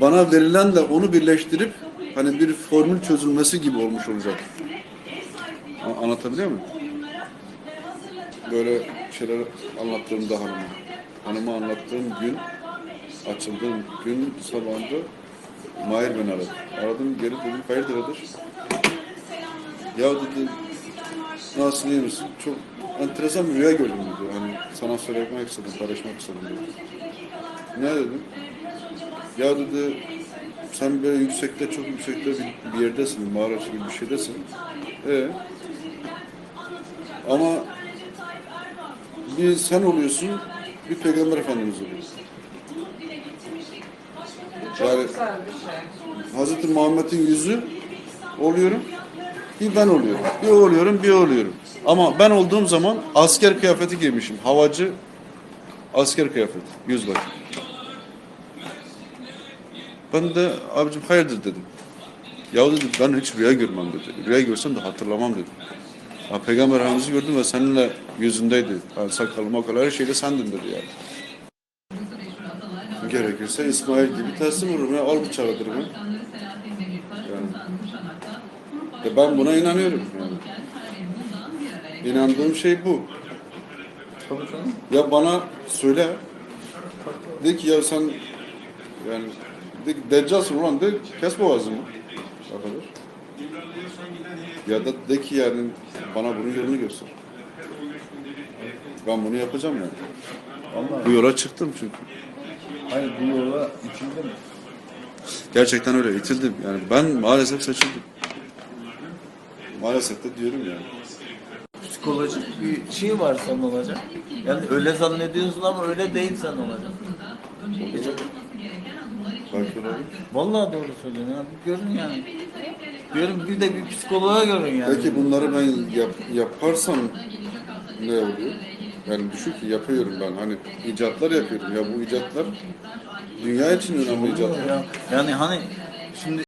bana verilen de onu birleştirip hani bir formül çözülmesi gibi olmuş olacak. Anlatabiliyor muyum? Böyle şeyler anlattığımda hanıma. Hanıma anlattığım gün, açıldığım gün sabahında Mahir beni aradı. Aradım geri dedim hayırdır Kadir? Ya dedi nasıl iyi misin? Çok enteresan bir rüya gördüm dedi. Hani sana söylemek istedim, paylaşmak istedim dedi. Ne dedim? Ya dedi sen böyle yüksekte, çok yüksekte bir, bir yerdesin, mağara gibi bir şeydesin. E ama bir sen oluyorsun, bir peygamber efendimiz oluyor. Yani. Hazreti Muhammed'in yüzü oluyorum, bir ben oluyorum. Bir oluyorum, bir oluyorum. Ama ben olduğum zaman asker kıyafeti giymişim. Havacı asker kıyafeti, yüzbaşı. Ben de abicim hayırdır dedim. Ya dedim ben hiç rüya görmem dedi. Rüya görsem de hatırlamam dedim. Ya, Peygamber Efendimiz'i gördüm ve seninle yüzündeydi. Yani sakalım makalı her şeyde sendin dedi yani. Gerekirse İsmail gibi teslim olurum ya. Al bıçağı ya. Yani. E ben buna inanıyorum yani. İnandığım şey bu. Ya bana söyle. De ki ya sen yani de ki deccalsın ulan de kes boğazımı. Arkadaş. Ya da de ki yani bana bunun yolunu göster. Ben bunu yapacağım yani. Vallahi. Bu yola çıktım çünkü. Hayır bu yola içildi mi? Gerçekten öyle itildim. Yani ben maalesef seçildim. Maalesef de diyorum yani. Psikolojik bir şey var sen olacak. Yani öyle zannediyorsun ama öyle değil sen olacak. Belki Vallahi doğru söylüyorsun ya. Bir görün yani. Diyorum bir de bir psikoloğa görün yani. Peki bunları ben yap, yaparsam ne oluyor? Yani düşün ki yapıyorum ben. Hani icatlar yapıyorum. Ya bu icatlar dünya için önemli icatlar. Ya, yani hani şimdi